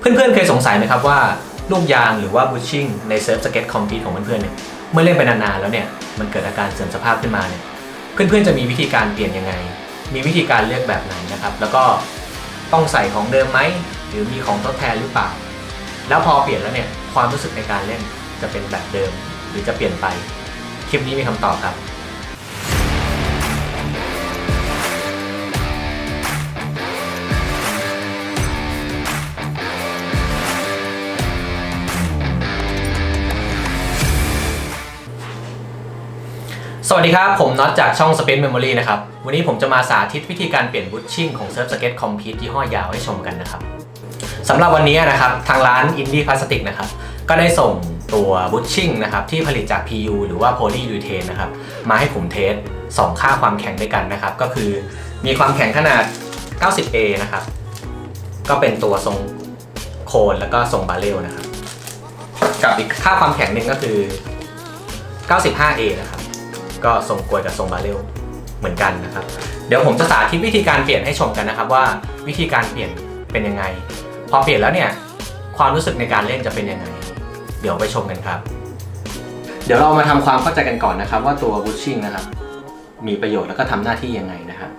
เพื่อนๆเคยสงสัยไหมครับว่าลูกยางหรือว่าบูชชิ่งในเซิร์ฟสเก็ตคอมพิวของเพื่อนๆเนี่ยเมื่อเล่นไปนานๆแล้วเนี่ยมันเกิดอาการเสื่อมสภาพขึ้นมาเนี่ยเพื่อนๆจะมีวิธีการเปลี่ยนยังไง มีวิธีการเลือกแบบไหนนะครับ แล้วก็ต้องใส่ของเดิมไหมหรือมีของทดแทนหรือเปล่า แล้วพอเปลี่ยนแล้วเนี่ยความรู้สึกในการเล่นจะเป็นแบบเดิม หรือจะเปลี่ยนไปคลิปนี้มีคำตอบครับ สวัสดีครับ ผมน็อตจากช่อง Space Memory นะครับ วันนี้ผมจะมาสาธิตวิธีการเปลี่ยนบูชชิ่งของเซิร์ฟสเก็ตคอมพิวที่ห้อยาวให้ชมกันนะครับสำหรับวันนี้นะครับทางร้านอินดี้พลาสติกนะครับก็ได้ส่งตัวบูชชิ่งนะครับที่ผลิตจาก PU หรือว่า Polyurethane นะครับมาให้ผมเทส 2 ค่าความแข็งด้วยกันนะครับ ก็คือมีความแข็งขนาด 90A นะครับก็เป็นตัวทรงโคนแล้วก็ทรงบาเรลนะครับกับอีกค่าความแข็งหนึ่งก็คือ 95A นะครับ ก็ทรงกลวยกับทรงบาเรลเหมือนกันนะครับ เดี๋ยวผมจะสาธิตวิธีการเปลี่ยนให้ชมกันนะครับ ว่าวิธีการเปลี่ยนเป็นยังไง พอเปลี่ยนแล้วเนี่ยความรู้สึกในการเล่นจะเป็นยังไง เดี๋ยวไปชมกันครับ เดี๋ยวเรามาทำความเข้าใจกันก่อนนะครับ ว่าตัวบูชชิ่งนะครับ มีประโยชน์แล้วก็ทำหน้าที่ยังไงนะครับ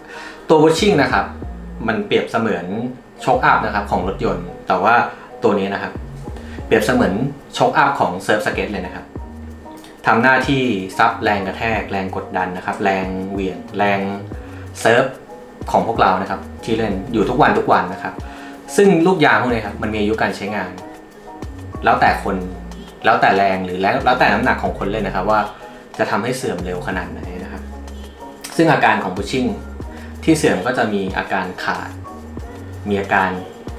ตัวบูชชิ่งนะครับ มันเปรียบเสมือนโชคอัพนะครับของรถยนต์ แต่ว่าตัวนี้นะครับ เปรียบเสมือนโชคอัพของเซิร์ฟสเก็ตเลยนะครับ ทำหน้าที่ซับแรงกระแทก แรงกดดันนะครับ แรงเหวี่ยงแรงเซิร์ฟของพวกเรานะครับ ที่เล่นอยู่ทุกวันทุกวันนะครับ ซึ่งลูกยางพวกนี้ครับมันมีอายุการใช้งาน แล้วแต่คนแล้วแต่แรงหรือแล้วแล้วแต่น้ำหนักของคนเล่นนะครับ ว่าจะทำให้เสื่อมเร็วขนาดไหนนะครับ ซึ่งอาการของบูชิ่งที่เสื่อมก็จะมีอาการขาด มีอาการ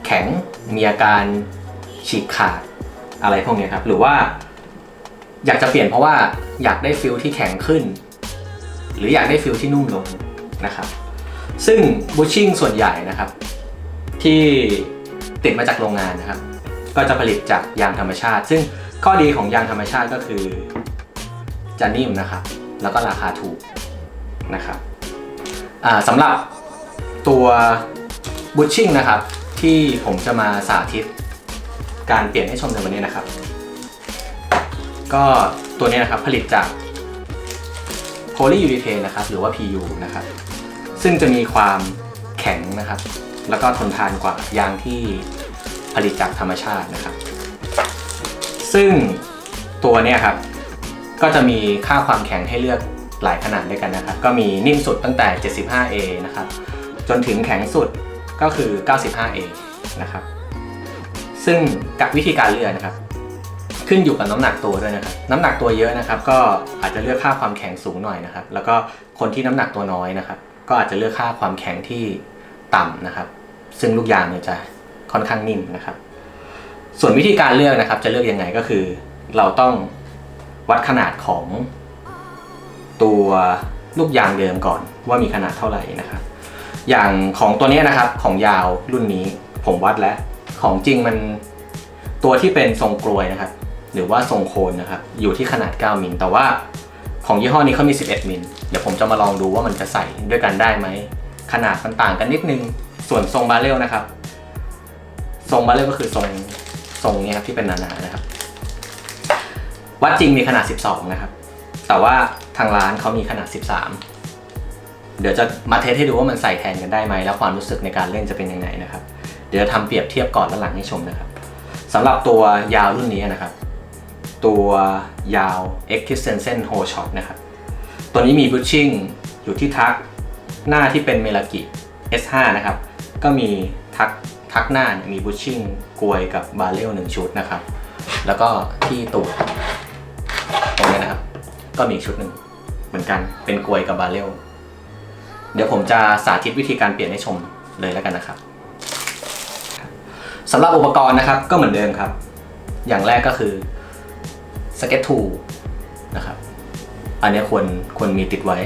แข็ง มีอาการฉีกขาดอะไรพวกนี้ครับ หรือว่า อยากจะเปลี่ยนเพราะว่าอยากได้ฟิลที่แข็งขึ้น หรืออยากได้ฟิลที่นุ่มลงนะครับ ซึ่งบูชชิ่งส่วนใหญ่นะครับ ที่ติดมาจากโรงงานนะครับ ก็จะผลิตจากยางธรรมชาติ ซึ่งข้อดีของยางธรรมชาติก็คือจะนิ่มนะครับ แล้วก็ราคาถูกนะครับสำหรับตัวบูชชิ่งนะครับ ที่ผมจะมาสาธิตการเปลี่ยนให้ชมในวันนี้นะครับ ก็ตัวนี้นะครับผลิตจาก polyurethane นะครับหรือว่า PU นะครับซึ่งจะมีความแข็งนะครับ แล้วก็ทนทานกว่ายางที่ผลิตจากธรรมชาตินะครับ ซึ่งตัวนี้ครับก็จะมีค่าความแข็งให้เลือกหลายขนาดด้วยกันนะครับ ก็มีนิ่มสุดตั้งแต่ 75A นะครับ จนถึงแข็งสุดก็คือ 95A นะครับ ซึ่งกับวิธีการเลือกนะครับ ขึ้นอยู่กับน้ำหนักตัวด้วยนะครับน้ำหนักตัวเยอะนะครับ ก็อาจจะเลือกค่าความแข็งสูงหน่อยนะครับ แล้วก็คนที่น้ำหนักตัวน้อยนะครับ ก็อาจจะเลือกค่าความแข็งที่ต่ำนะครับ ซึ่งลูกยางเนี่ยจะค่อนข้างนิ่มนะครับ ส่วนวิธีการเลือกนะครับ จะเลือกยังไงก็คือ เราต้องวัดขนาดของตัวลูกยางเดิมก่อนว่ามีขนาดเท่าไหร่นะครับ อย่างของตัวนี้นะครับของยาวรุ่นนี้ผมวัดแล้ว ของจริงมันตัวที่เป็นทรงกลวยนะครับ หรือว่าทรงโคนนะครับ อยู่ที่ขนาด 9 มิลแต่ว่าของยี่ห้อนี้เขามี 11 มิลเดี๋ยวผมจะมาลองดูว่ามันจะใส่ด้วยกันได้ไหม ขนาดมันต่างกันนิดนึง ส่วนทรงบาเรลนะครับ ทรงบาเรลก็คือทรงทรงนี้ครับที่เป็นหนาๆนะครับ วัดจริงมีขนาด 12 นะครับ แต่ว่าทางร้านเขามีขนาด 13 เดี๋ยวจะมาเทสให้ดูว่ามันใส่แทนกันได้ไหม แล้วความรู้สึกในการเล่นจะเป็นยังไงนะครับ เดี๋ยวทำเปรียบเทียบก่อนและหลังให้ชมนะครับสำหรับตัวยาวรุ่นนี้นะครับ ตัวยาว e x t e n s i o n Hole Shot นะครับ ตัวนี้มีบูชชิ่งอยู่ที่ทักหน้าที่เป็นเมลากิ S5 นะครับ ก็มีทักทักหน้าเนี่ยมีบูชชิ่งกลวยกับบาเรลหนึ่งชุดนะครับ แล้วก็ที่ตูดตรงนี้นะครับ ก็มีชุดหนึ่งเหมือนกันเป็นกลวยกับบาเรลเดี๋ยวผมจะสาธิตวิธีการเปลี่ยนให้ชมเลยแล้วกันนะครับสำหรับอุปกรณ์นะครับก็เหมือนเดิมครับ อย่างแรกก็คือ สเก็ตทูนะครับ อันนี้ควรควรมีติดไว้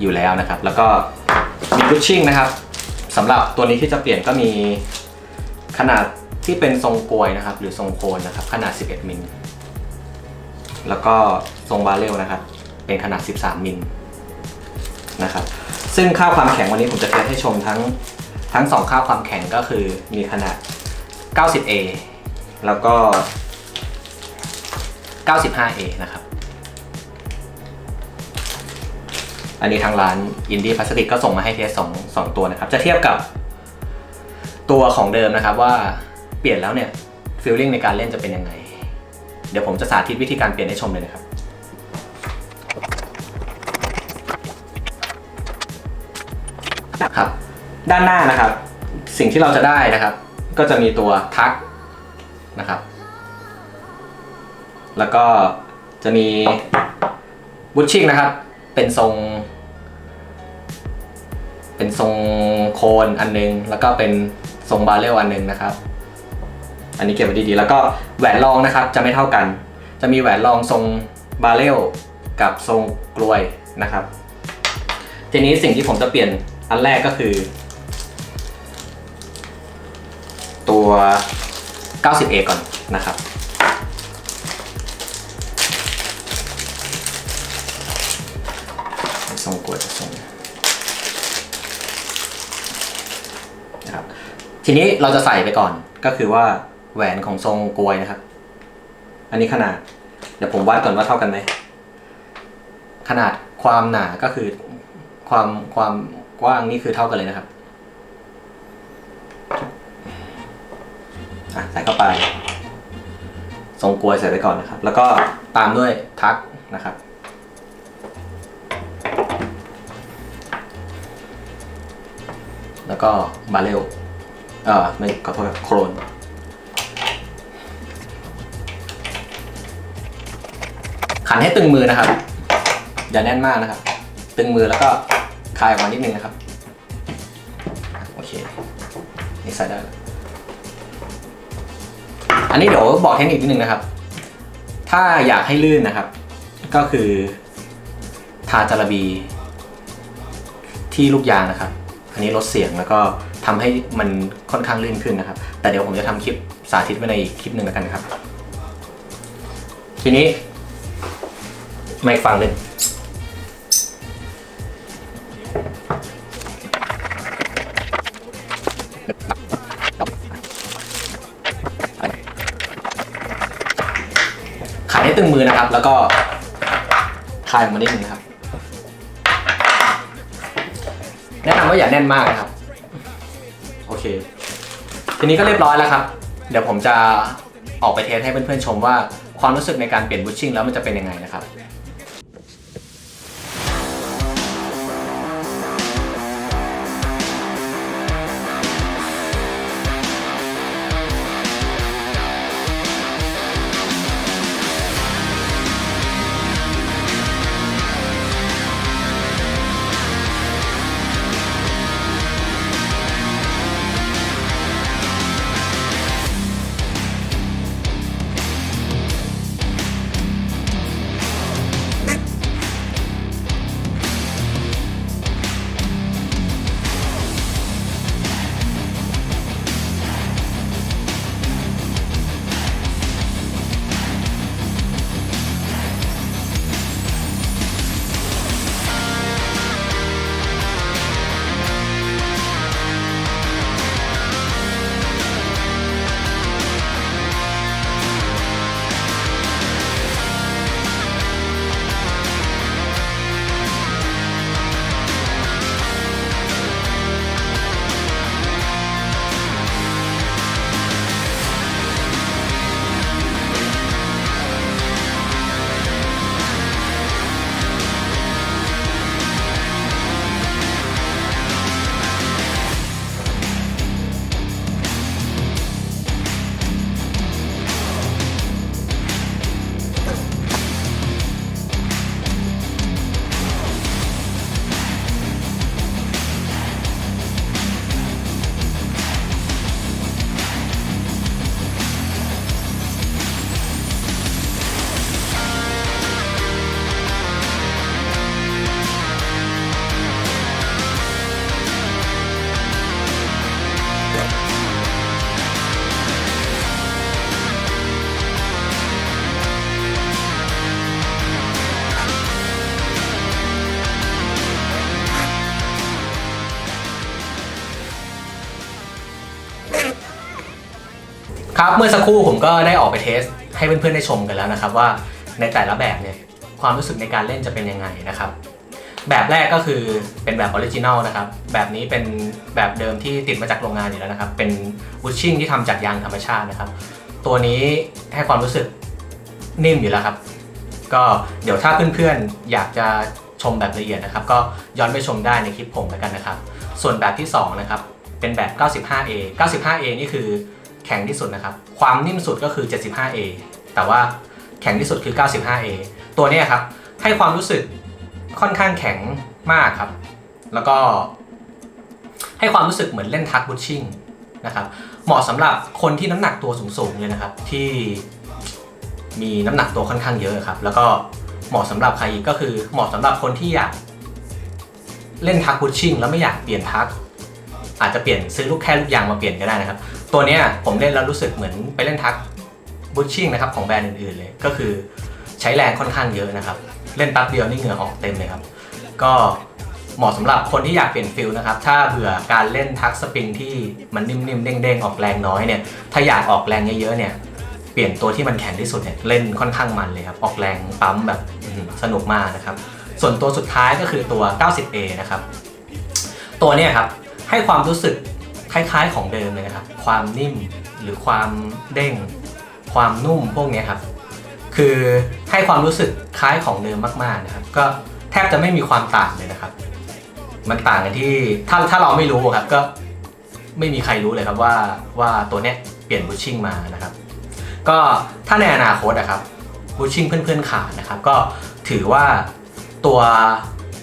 อยู่แล้วนะครับ แล้วก็มีพุชชิ่งนะครับสำหรับตัวนี้ที่จะเปลี่ยนก็มีขนาดที่เป็นทรงกลวยนะครับ หรือทรงโคนนะครับ ขนาด 11 มิล แล้วก็ทรงบาเรลนะครับ เป็นขนาด 13 มิลนะครับ ซึ่งค่าความแข็งวันนี้ผมจะเทสให้ชมทั้งทั้งสองค่าความแข็งก็คือมีขนาด 90A แล้วก็ 95A นะครับ อันนี้ทางร้านอินดี้พลาสติกก็ส่งมาให้เทสสองสองตัวนะครับ จะเทียบกับตัวของเดิมนะครับว่าเปลี่ยนแล้วเนี่ยฟีลลิ่งในการเล่นจะเป็นยังไง เดี๋ยวผมจะสาธิตวิธีการเปลี่ยนให้ชมเลยนะครับครับ ด้านหน้านะครับ สิ่งที่เราจะได้นะครับ ก็จะมีตัวทักนะครับ แล้วก็จะมีบูชชิ่งนะครับ เป็นทรง เป็นทรงโคนอันนึง แล้วก็เป็นทรงบาเรลอันนึงนะครับ อันนี้เก็บไว้ดีๆ แล้วก็แหวนรองนะครับจะไม่เท่ากัน จะมีแหวนรองทรงบาเรลกับทรงกลวยนะครับ ทีนี้สิ่งที่ผมจะเปลี่ยนอันแรกก็คือ ตัว 90A ก่อนนะครับ ทรงกลวยทรงนะครับทีนี้เราจะใส่ไปก่อนก็คือว่าแหวนของทรงกลวยนะครับ อันนี้ขนาด เดี๋ยวผมวัดก่อนว่าเท่ากันไหมขนาดความหนาก็คือความความกว้างนี่คือเท่ากันเลยนะครับอะใส่เข้าไปทรงกลวยใส่ไปก่อนนะครับ แล้วก็ตามด้วยทักนะครับ แล้วก็บาเรลเอ่อไม่ขอโทษครับโครนขันให้ตึงมือนะครับ อย่าแน่นมากนะครับ ตึงมือแล้วก็คลายออกมานิดนึงนะครับ โอเค นี่ใส่ได้แล้วอันนี้เดี๋ยวบอกเทคนิคนิดนึงนะครับ ถ้าอยากให้ลื่นนะครับ ก็คือทาจาระบีที่ลูกยางนะครับ อันนี้ลดเสียงแล้วก็ทำให้มันค่อนข้างลื่นขึ้นนะครับ แต่เดี๋ยวผมจะทำคลิปสาธิตไว้ในคลิปหนึ่งแล้วกันครับ ทีนี้ไมาอีกฝั่งหนึ่งขายให้ตึงมือนะครับ แล้วก็คลายออกมานิดนึงครับ ว่าอย่าแน่นมากนะครับ โอเค ทีนี้ก็เรียบร้อยแล้วครับ เดี๋ยวผมจะออกไปเทสให้เพื่อนๆชมว่าความรู้สึกในการเปลี่ยนบูชชิ่งแล้วมันจะเป็นยังไงนะครับ ครับเมื่อสักครู่ผมก็ได้ออกไปเทสให้เพื่อนๆได้ชมกันแล้วนะครับว่าในแต่ละแบบเนี่ยความรู้สึกในการเล่นจะเป็นยังไงนะครับ แบบแรกก็คือเป็นแบบออริจินัลนะครับ แบบนี้เป็นแบบเดิมที่ติดมาจากโรงงานอยู่แล้วนะครับ เป็นบูชชิ่งที่ทำจากยางธรรมชาตินะครับ ตัวนี้ให้ความรู้สึกนิ่มอยู่แล้วครับ ก็เดี๋ยวถ้าเพื่อนๆอยากจะชมแบบละเอียดนะครับ ก็ย้อนไปชมได้ในคลิปผมแล้วกันนะครับ ส่วนแบบที่สองนะครับเป็นแบบ 95A 95A นี่คือ แข็งที่สุดนะครับ ความนิ่มสุดก็คือ 75A แต่ว่าแข็งที่สุดคือ 95A ตัวนี้ครับ ให้ความรู้สึกค่อนข้างแข็งมากครับ แล้วก็ให้ความรู้สึกเหมือนเล่นทักบูชชิ่งนะครับ เหมาะสำหรับคนที่น้ำหนักตัวสูงๆเลยนะครับ ที่มีน้ำหนักตัวค่อนข้างเยอะครับ แล้วก็เหมาะสำหรับใครอีกก็คือเหมาะสำหรับคนที่อยากเล่นทักบูชชิ่งแล้วไม่อยากเปลี่ยนทักอาจจะเปลี่ยนซื้อลูกแค่ลูกยางมาเปลี่ยนก็ได้นะครับ ตัวเนี้ยผมเล่นแล้วรู้สึกเหมือนไปเล่นทักบูชชิ่งนะครับของแบรนด์อื่นๆเลย ก็คือใช้แรงค่อนข้างเยอะนะครับ เล่นแป๊บเดียวนี่เหงื่อออกเต็มเลยครับ ก็เหมาะสำหรับคนที่อยากเปลี่ยนฟิลนะครับ ถ้าเบื่อการเล่นทักสปริงที่มันนิ่มๆ เด้งๆ ออกแรงน้อยเนี่ย ถ้าอยากออกแรงเยอะๆเนี่ย เปลี่ยนตัวที่มันแข็งที่สุดเนี่ยเล่นค่อนข้างมันเลยครับ ออกแรงปั๊มแบบสนุกมากนะครับ ส่วนตัวสุดท้ายก็คือตัว 90A นะครับ ตัวเนี้ครับให้ความรู้สึก คล้ายๆของเดิมเลยนะครับ ความนิ่มหรือความเด้ง ความนุ่มพวกนี้ครับ คือให้ความรู้สึกคล้ายของเดิมมากๆนะครับ ก็แทบจะไม่มีความต่างเลยนะครับ มันต่างกันที่ถ้าถ้าเราไม่รู้ครับก็ไม่มีใครรู้เลยครับว่าว่าตัวเนี้ยเปลี่ยนบูชชิ่งมานะครับ ก็ถ้าในอนาคตนะครับบูชชิ่งเพื่อนๆขาดนะครับ ก็ถือว่าตัว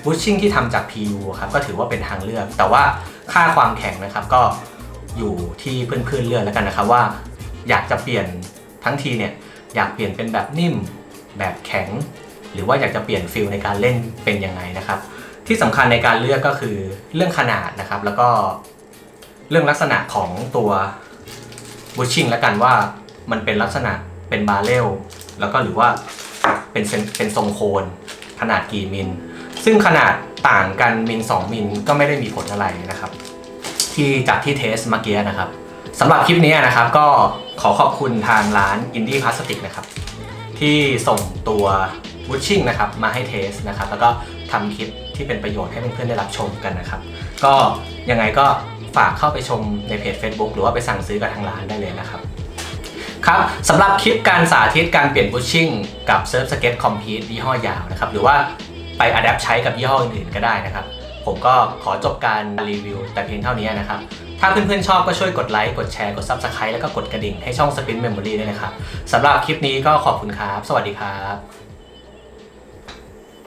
บูชชิ่งที่ทำจาก PU ครับก็ถือว่าเป็นทางเลือก แต่ว่า ค่าความแข็งนะครับ ก็อยู่ที่เพื่อนๆเลือกแล้วกันนะครับว่า อยากจะเปลี่ยนทั้งทีเนี่ยอยากเปลี่ยนเป็นแบบนิ่มแบบแข็ง หรือว่าอยากจะเปลี่ยนฟิลในการเล่นเป็นยังไงนะครับ ที่สำคัญในการเลือกก็คือเรื่องขนาดนะครับ แล้วก็เรื่องลักษณะของตัวบูชิ่งแล้วกันว่ามันเป็นลักษณะเป็นบาเรลแล้วก็หรือว่าเป็นเซนเป็นทรงโคนขนาดกี่มิล ซึ่งขนาด ต่างกันมิล2มิลก็ไม่ได้มีผลอะไรนะครับ ที่จากที่เทสเมื่อกี้นะครับสำหรับคลิปนี้นะครับก็ขอขอบคุณทางร้านอินดี้พลาสติกนะครับ ที่ส่งตัวบูชชิ่งนะครับมาให้เทสนะครับ แล้วก็ทำคลิปที่เป็นประโยชน์ให้เพื่อนๆได้รับชมกันนะครับ ก็ยังไงก็ฝากเข้าไปชมในเพจ Facebook หรือว่าไปสั่งซื้อกับทางร้านได้เลยนะครับครับสำหรับคลิปการสาธิตการเปลี่ยนบูชชิ่งกับเซิร์ฟสเก็ตคอมพิวยี่ห้อยาวนะครับ หรือว่า ไปอัดแอปใช้กับยี่ห้ออื่นๆก็ได้นะครับ ผมก็ขอจบการรีวิวแต่เพียงเท่านี้นะครับ ถ้าเพื่อนๆชอบก็ช่วยกดไลค์กดแชร์กด Subscribe แล้วก็กดกระดิ่งให้ช่อง Spin Memory ด้วยนะครับสำหรับคลิปนี้ก็ขอบคุณครับ สวัสดีครับ